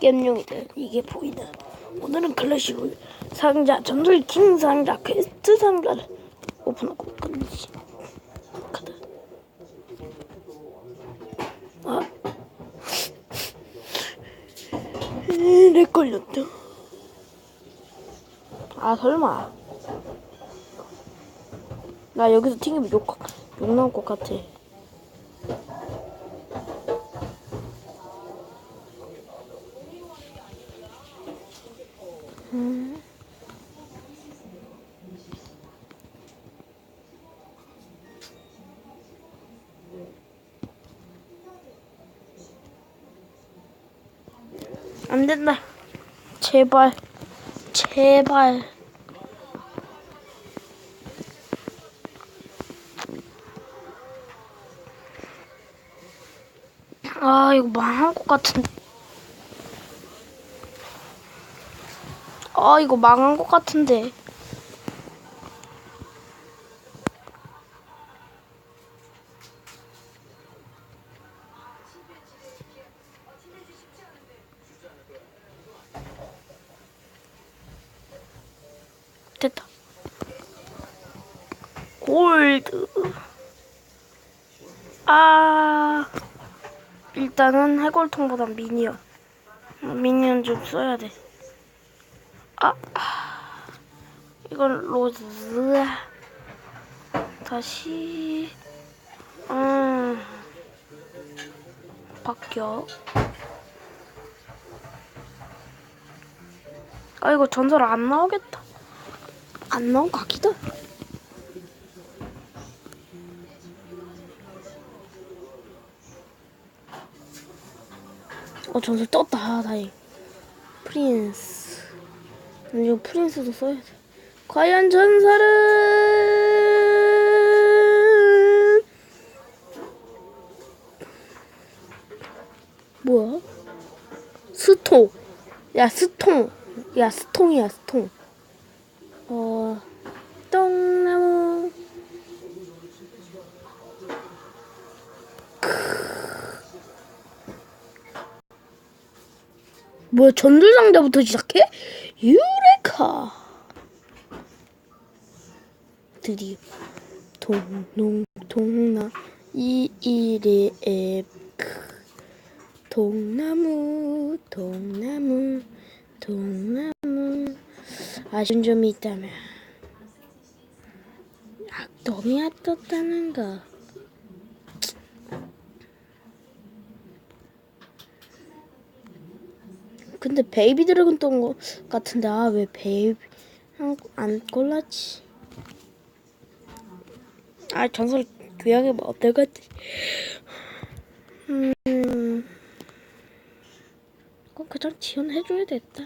겜용이들 이게 보이는. 오늘은 클래식 상자 전설 킹 상자 퀘스트 상자를 오픈하고 끝내지 카드 아. 음, 렉 걸렸다. 아 설마. 나 여기서 튕기면 욕, 욕 나올 것 같아 안 된다. 제발. 제발. 아, 이거 망한 것 같은데. 아, 이거 망한 것 같은데. 됐다. 골드. 아, 일단은 해골통보다 미니언. 미니언 좀 써야 돼. 아, 아. 이건 로즈. 다시, 음, 바뀌어. 아, 이거 전설 안 나오겠다. 안 나온 각이다. 어 전설 떴다 아, 다행. 프린스. 음, 이거 프린스도 써야 돼. 과연 전설은 뭐야? 스토. 야 스통. 야 스통이야 스통. 어, 똥나무. 뭐야, 전술상자부터 시작해? 유레카. 드디어. 동농, 동나, 이이레, 에, 크. 동나무, 동나무, 동나무. 아쉬운 점이 있다면 악동이 떴다는 거. 근데 베이비 드래곤 뜬거 같은데 아 왜 베이비 안, 안 골랐지? 아 전설 교양이 뭐 어떨 것 같지? 음, 그건 그냥 지원해줘야 됐다.